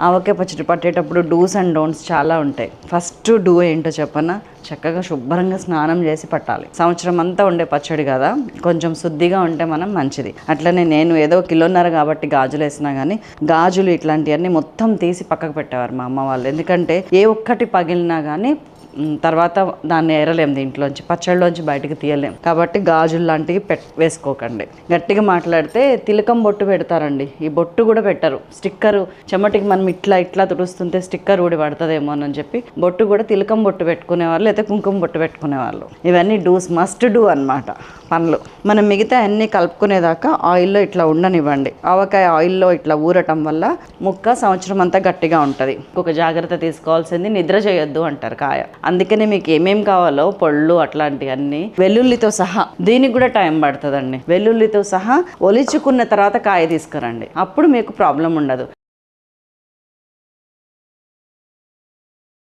ఆవకాయ పచ్చడి పట్టేటప్పుడు dos and don'ts చాలా ఉంటాయి. ఫస్ట్ డూ ఏంటో చెప్పనా? చక్కగా శుభ్రంగా స్నానం చేసి పట్టాలి. సంవత్సరం అంతా ఉండే పచ్చడి కదా? కొంచెం శుద్ధిగా ఉంటే మనం మంచిది. అట్లనే నేను ఏదో కిలోన్నర కాబట్టి గాజులు వేసినా కానీ గాజులు ఇట్లాంటివన్నీ మొత్తం తీసి పక్కకు పెట్టేవారు మా అమ్మ వాళ్ళు. ఎందుకంటే ఏ ఒక్కటి పగిలినా కానీ తర్వాత దాన్ని ఏరలేం దీంట్లోంచి పచ్చళ్ళలోంచి బయటకు తీయలేం. కాబట్టి గాజులు లాంటివి పెట్ వేసుకోకండి. గట్టిగా మాట్లాడితే తిలకం బొట్టు పెడతారండి. ఈ బొట్టు కూడా పెట్టరు. స్టిక్కరు చెమటికి మనం ఇట్లా ఇట్లా తుడుస్తుంటే స్టిక్కర్ ఊడి పడుతుందేమో అని చెప్పి బొట్టు కూడా తిలకం బొట్టు పెట్టుకునే వాళ్ళు అయితే కుంకుమ బొట్టు పెట్టుకునే వాళ్ళు ఇవన్నీ డూస్ మస్ట్ డూ అన్నమాట పనులు. మనం మిగతా అన్నీ కలుపుకునేదాకా ఆయిల్లో ఇట్లా ఉండనివ్వండి. ఆవకాయ ఆయిల్లో ఇట్లా ఊరటం వల్ల ముక్క సంవత్సరం అంతా గట్టిగా ఉంటుంది. ఒక జాగ్రత్త తీసుకోవాల్సింది నిద్ర చేయొద్దు అంటారు కాయ. అందుకనే మీకు ఏమేం కావాలో పళ్ళు అట్లాంటివన్నీ వెల్లుల్లితో సహా దీనికి కూడా టైం పడుతుందండి. వెల్లుల్లితో సహా ఒలిచుకున్న తర్వాత కాయ తీసుకురండి. అప్పుడు మీకు ప్రాబ్లం ఉండదు.